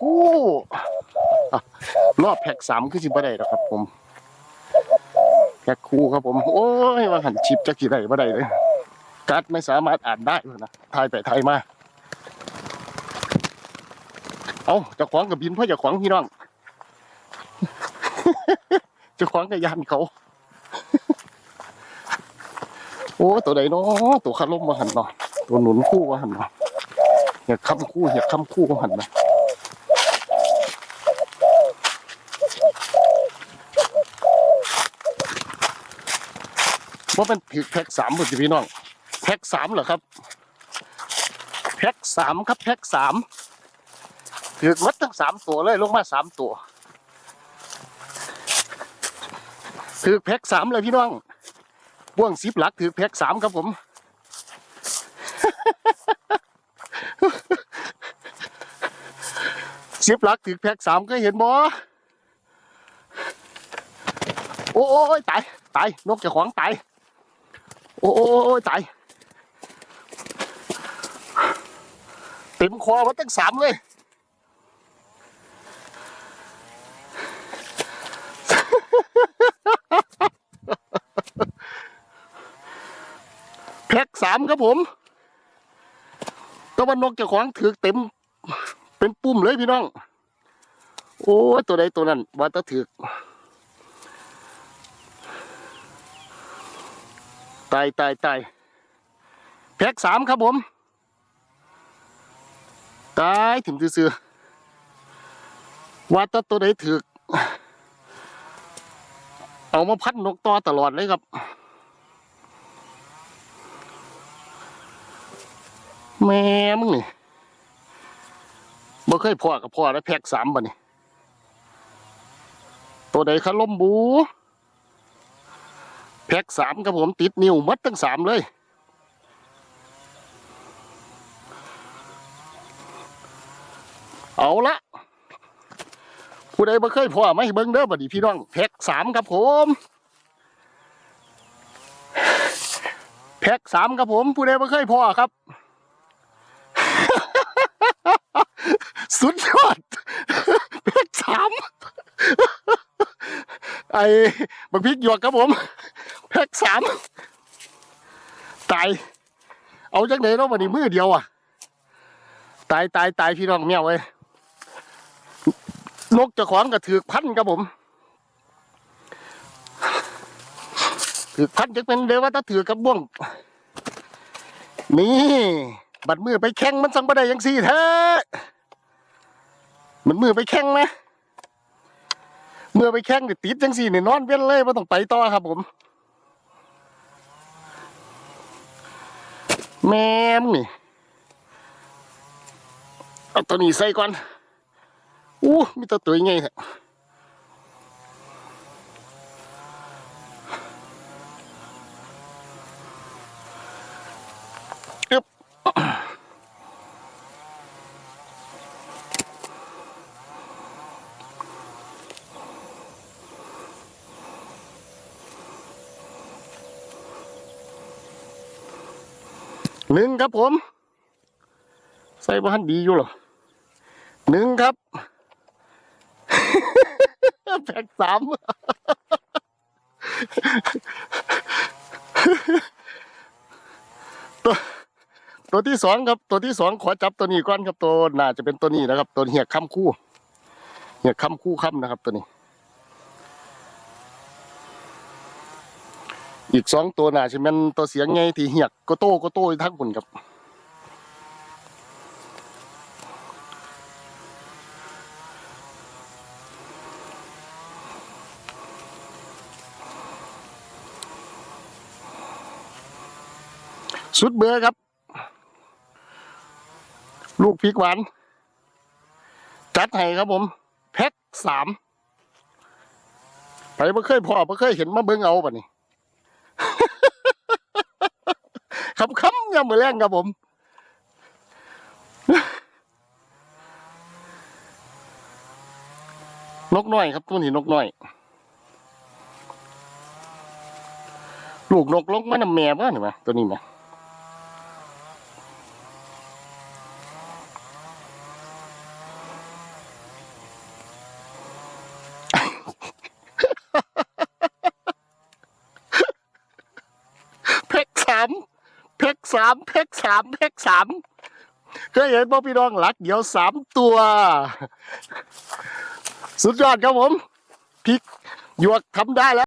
คู่แพ็คคู่แพ็คคู่อะรอบแพ็คสามคือสิบ่ได้แล้วครับ ผมแพ็คคู่ครับผม โอ้ยว่าหันชิปจะกี่ได้บ่ได้เลยกัดไม่สามารถอ่านได้เลยนะทายไปทายมาเอาจะขวางกับบินเพื่อจะขวางพี่น้องจะขวางกับยานเขา โอ้ตัวใดเนาะตัวขาลมมาหันเนาะตัวหนุนคู่มาหันเนาะอยากค้ำคู่อยากค้ำคู่มาหันนะ ว่าเป็นถือแพ็กสามหมดสิพี่น้องแพ็กสามเหรอครับแพ็กสามครับแพ็กสามถือมัดทั้งสามตัวเลยลงมาสามตัวถือแพ็กสามเลยพี่น้องบ่วงสิบหลักถือแพ็กสามครับผม สิบหลักถือแพ็กสามก็เห็นบ่โอ้ยตาย ตาย นกจะของตาย โอ้ยตายเต็มคอมาตั้งสามเลยแพ็กสามครับผมตะวันนกเจะของถือเต็ม เป็นปุ่มเลยพี่น้อง โอ้ตัวใดตัวนั้นว่าตะถือ ตายตายตายแพ็กสามครับผม ตายถึงซื่อว่าแตะตัวใดถือเอามาพัดนกต่อตลอดเลยครับ แม่มึงนี่บ่เคยพ่อกับพ่อแล้วแพ็กสามบ่นี่ตัวใดคะล้มบู แพ็กสามครับผมติดนิ้วมัดทั้งสามเลย เอาละผู้ใดบ่เคยพ่อไม่เบิ่งเด้อบ่ดีพี่น้องแพ็กสามครับผมแพ็กสามครับผม ผู้ใดบ่เคยพ่อครับ สุดยอดเพชรสามไอ้บักพริกหยวกครับผม สามตาย เอาจังไหนเนาะวันนี้มือเดียวอะ ตายตายตายพี่น้องเมียวเว้ยนกจะของกับถือกพันครับผมถือกพันจะเป็นเดว่าถ้าถือกับบ่วง นี่ บัดมือไปแข่งมันสั่งบ่ได้ยังสี่แท้มันมือไปแข่งนะเมื่อไปแข่งนี่ติดจังสี่เนี่นอนเว้นเลยไม่ต้องไปต่อครับผม แม่มนี่เอาตัวนี้ใส่ก่อนอู้มีตัวตัวยังไงแท้ หนึ่งครับผม ใส่บ้านดีอยู่หรอหนึ่งครับแพ็กสามตัวตัวที่สองครับ ตัวที่สองขอจับตัวนี้ก่อนครับตัวน่าจะเป็นตัวนี้นะครับ ตัวเหียกคำคู่เหียกคำคู่คำนะครับตัวนี้ อีกสองตัวน่าจะเป็นตัวเสียงไงที่เหียกโกโต้โกโต้ทั้งหมครับสุดเบอร์ครับ ลูกพริกหวาน จัดให้ครับผม แพ็คสามไปไม่เคยพอไม่เคยเห็นมาเบิ่งเอาป่ะนี่ คำคำๆยามือแรงครับผม นกน้อยครับตัวนี้นกน้อย ลูกนกลงมานำแม่บ้านี่มาตัวนี้ไหมาามแพ็ก สามแพ็กสามแพ็กสามเคยเห็นพ่อพี่น้องหลักเดียวสามตัว สุดยอดครับผมพริกหยวกทำได้แล้ว